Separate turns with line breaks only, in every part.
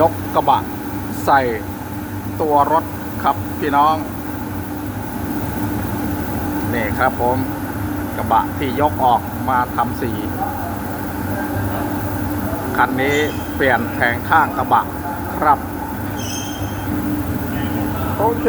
ยกกระบะ ใส่ตัวรถครับพี่น้อง นี่ครับผมกระบะที่ยกออกมาทำสี คันนี้เปลี่ยนแผงข้างกระบะครับ โอเค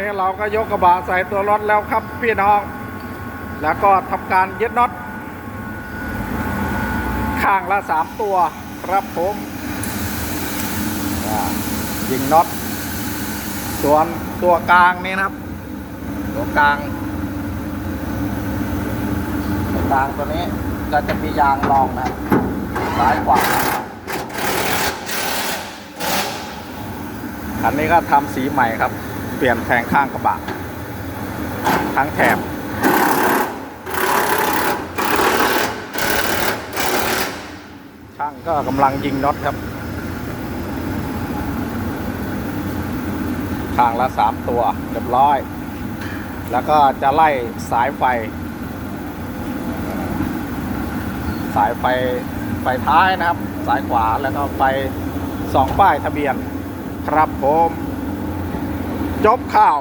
นี้เราก็ยกกระบะใส่ตัวรถแล้วครับพี่น้อง แล้วก็ทำการยึดน็อตข้างละสามตัวครับผมยิงน็อตส่วนตัวกลางนี่นะครับ ตัวกลางตัวกลางตัวนี้ก็จะมียางรองนะซ้ายขวาอันนี้ก็ทำสีใหม่ครับ เปลี่ยนแผงข้างกระบะทั้งแถบช่างก็กำลังยิงน็อตครับข้างละสามตัวเรียบร้อย แล้วก็จะไล่สายไฟ สายไฟไฟท้ายนะครับ สายขวาแล้วก็ไฟสองป้ายทะเบียน ครับผม จบข่าว